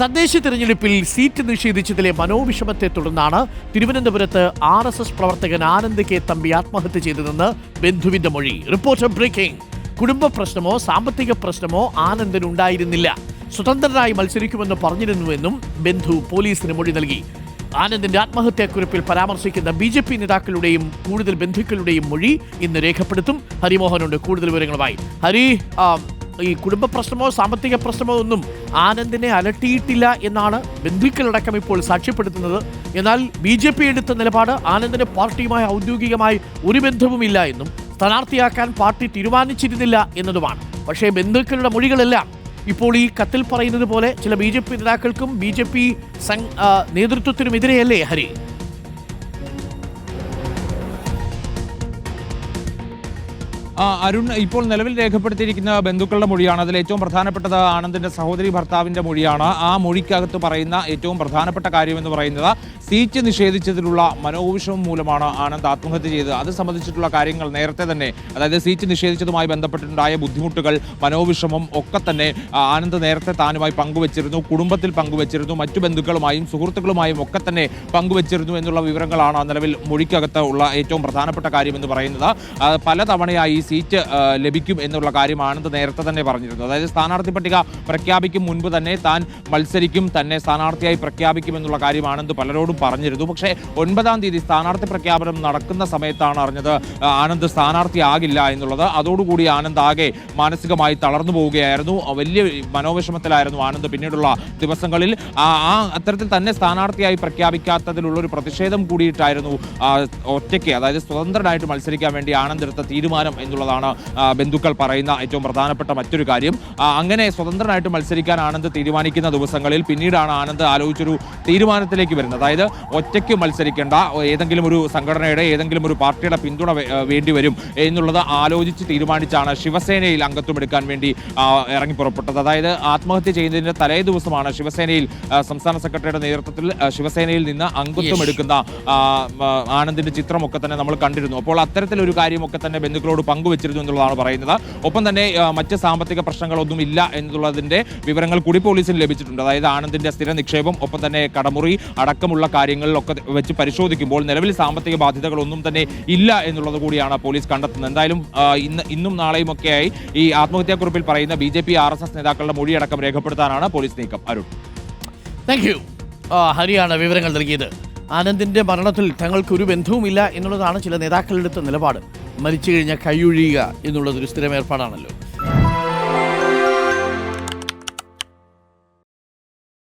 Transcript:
തദ്ദേശ തിരഞ്ഞെടുപ്പിൽ സീറ്റ് നിഷേധിച്ചതിലെ മനോവിഷമത്തെ തുടർന്നാണ് തിരുവനന്തപുരത്ത് ആർ എസ് എസ് പ്രവർത്തകൻ ആനന്ദ് കെ തമ്പി ആത്മഹത്യ ചെയ്തതെന്ന് ബന്ധുവിന്റെ മൊഴി. Report breaking. കുടുംബ പ്രശ്നമോ സാമ്പത്തിക പ്രശ്നമോ ആനന്ദിന് ഉണ്ടായിരുന്നില്ല. സ്വതന്ത്രനായി മത്സരിക്കുമെന്ന് പറഞ്ഞിരുന്നുവെന്നും ബന്ധു പോലീസിന് മൊഴി നൽകി. ആനന്ദിന്റെ ആത്മഹത്യാക്കുറിപ്പിൽ പരാമർശിക്കുന്ന ബി ജെ പി നേതാക്കളുടെയും കൂടുതൽ ബന്ധുക്കളുടെയും മൊഴി ഇന്ന് രേഖപ്പെടുത്തും. ഹരിമോഹനുണ്ട് കൂടുതൽ വിവരങ്ങളുമായി. ഹരി ഈ കുടുംബ പ്രശ്നമോ സാമ്പത്തിക പ്രശ്നമോ ഒന്നും ആനന്ദിനെ അലട്ടിയിട്ടില്ല എന്നാണ് ബന്ധുക്കളടക്കം ഇപ്പോൾ സാക്ഷ്യപ്പെടുത്തുന്നത്. എന്നാൽ ബി ജെ പി എടുത്ത നിലപാട് ആനന്ദിന് പാർട്ടിയുമായി ഔദ്യോഗികമായി ഒരു ബന്ധവുമില്ല എന്നും സ്ഥാനാർത്ഥിയാക്കാൻ പാർട്ടി തീരുമാനിച്ചിരുന്നില്ല എന്നതുമാണ്. പക്ഷേ ബന്ധുക്കളുടെ മൊഴികളെല്ലാം ഇപ്പോൾ ഈ കത്തിൽ പറയുന്നത് പോലെ ചില ബി ജെ പി നേതാക്കൾക്കും ബി ജെ പി നേതൃത്വത്തിനുമെതിരെയല്ലേ ഹരി? അരുൺ ഇപ്പോൾ നിലവിൽ രേഖപ്പെടുത്തിയിരിക്കുന്ന ബന്ധുക്കളുടെ മൊഴിയാണ്. അതിൽ ഏറ്റവും പ്രധാനപ്പെട്ടത് ആനന്ദിന്റെ സഹോദരി ഭർത്താവിന്റെ മൊഴിയാണ്. ആ മൊഴിക്കകത്ത് പറയുന്ന ഏറ്റവും പ്രധാനപ്പെട്ട കാര്യം എന്ന് പറയുന്നത് സീറ്റ് നിഷേധിച്ചതിലുള്ള മനോവിഷമം മൂലമാണ് ആനന്ദ് ആത്മഹത്യ ചെയ്തത്. അത് സംബന്ധിച്ചിട്ടുള്ള കാര്യങ്ങൾ നേരത്തെ തന്നെ അതായത് സീറ്റ് നിഷേധിച്ചതുമായി ബന്ധപ്പെട്ടുണ്ടായ ബുദ്ധിമുട്ടുകൾ മനോവിഷമം ഒക്കെ തന്നെ ആനന്ദ് നേരത്തെ താനുമായി പങ്കുവച്ചിരുന്നു കുടുംബത്തിൽ പങ്കുവച്ചിരുന്നു മറ്റു ബന്ധുക്കളുമായും സുഹൃത്തുക്കളുമായും ഒക്കെ തന്നെ പങ്കുവച്ചിരുന്നു എന്നുള്ള വിവരങ്ങളാണ് നിലവിൽ മൊഴിക്കകത്ത് ഉള്ള ഏറ്റവും പ്രധാനപ്പെട്ട കാര്യം എന്ന് പറയുന്നത്. പലതവണയായി സീറ്റ് ലഭിക്കും എന്നുള്ള കാര്യം നേരത്തെ തന്നെ പറഞ്ഞിരുന്നു അതായത് സ്ഥാനാർത്ഥി പട്ടിക പ്രഖ്യാപിക്കും മുൻപ് തന്നെ താൻ മത്സരിക്കും തന്നെ സ്ഥാനാർത്ഥിയായി പ്രഖ്യാപിക്കും എന്നുള്ള കാര്യം പലരോടും പറഞ്ഞിരുന്നു പക്ഷേ ഒൻപതാം തീയതി സ്ഥാനാർത്ഥി പ്രഖ്യാപനം നടക്കുന്ന സമയത്താണ് അറിഞ്ഞത് ആനന്ദ് സ്ഥാനാർത്ഥിയാകില്ല എന്നുള്ളത്. അതോടുകൂടി ആനന്ദ് ആകെ മാനസികമായി തളർന്നു പോവുകയായിരുന്നു. വലിയ മനോവിഷമത്തിലായിരുന്നു ആനന്ദ് പിന്നീടുള്ള ദിവസങ്ങളിൽ. ആ അത്തരത്തിൽ തന്നെ സ്ഥാനാർത്ഥിയായി പ്രഖ്യാപിക്കാത്തതിലുള്ള ഒരു പ്രതിഷേധം കൂടിയിട്ടായിരുന്നു ഒറ്റയ്ക്ക് അതായത് സ്വതന്ത്രനായിട്ട് മത്സരിക്കാൻ വേണ്ടി ആനന്ദ് എടുത്ത തീരുമാനം എന്നുള്ളതാണ് ബന്ധുക്കൾ പറയുന്ന ഏറ്റവും പ്രധാനപ്പെട്ട മറ്റൊരു കാര്യം. അങ്ങനെ സ്വതന്ത്രനായിട്ട് മത്സരിക്കാൻ ആനന്ദ് തീരുമാനിക്കുന്ന ദിവസങ്ങളിൽ പിന്നീടാണ് ആനന്ദ് ആലോചിച്ചൊരു തീരുമാനത്തിലേക്ക് വരുന്നത്. അതായത് ഒറ്റയ്ക്ക് മത്സരിക്കേണ്ട ഏതെങ്കിലും ഒരു സംഘടനയുടെ ഏതെങ്കിലും ഒരു പാർട്ടിയുടെ പിന്തുണ വേണ്ടി വരും എന്നുള്ളത് ആലോചിച്ച് തീരുമാനിച്ചാണ് ശിവസേനയിൽ അംഗത്വം എടുക്കാൻ വേണ്ടി ഇറങ്ങി പുറപ്പെട്ടത്. അതായത് ആത്മഹത്യ ചെയ്യുന്നതിന്റെ തലേ ദിവസമാണ് ശിവസേനയിൽ സംസ്ഥാന സെക്രട്ടറിയുടെ നേതൃത്വത്തിൽ ശിവസേനയിൽ നിന്ന് അംഗത്വം എടുക്കുന്ന ആനന്ദിന്റെ ചിത്രമൊക്കെ തന്നെ നമ്മൾ കണ്ടിരുന്നു. അപ്പോൾ അത്തരത്തിലൊരു കാര്യമൊക്കെ തന്നെ ബന്ധുക്കളോട് പങ്കുവച്ചിരുന്നു എന്നുള്ളതാണ് പറയുന്നത്. ഒപ്പം തന്നെ മറ്റ് സാമ്പത്തിക പ്രശ്നങ്ങളൊന്നും ഇല്ല എന്നുള്ളതിന്റെ വിവരങ്ങൾ കൂടി പോലീസിന് ലഭിച്ചിട്ടുണ്ട്. അതായത് ആനന്ദിന്റെ സ്ഥിര നിക്ഷേപം ഒപ്പം തന്നെ കടമുറി അടക്കമുള്ള കാര്യങ്ങളിലൊക്കെ വെച്ച് പരിശോധിക്കുമ്പോൾ നിലവിൽ സാമ്പത്തിക ബാധ്യതകളൊന്നും തന്നെ ഇല്ല എന്നുള്ളത് കൂടിയാണ് പോലീസ് കണ്ടെത്തുന്നത്. എന്തായാലും ഇന്ന് ഇന്നും നാളെയും ഒക്കെയായി ഈ ആത്മഹത്യാക്കുറിപ്പിൽ പറയുന്ന B J P R S S നേതാക്കളുടെ മൊഴിയടക്കം രേഖപ്പെടുത്താനാണ് പോലീസ് നീക്കം. അരുൺ. താങ്ക് യു ഹരിയാണ് വിവരങ്ങൾ നൽകിയത്. ആനന്ദിന്റെ മരണത്തിൽ തങ്ങൾക്ക് ഒരു ബന്ധവുമില്ല എന്നുള്ളതാണ് ചില നേതാക്കളെടുത്ത നിലപാട്. മരിച്ചു കഴിഞ്ഞാൽ കൈയൊഴിയുക എന്നുള്ളത് ഒരു സ്ഥിരം ഏർപ്പാടാണല്ലോ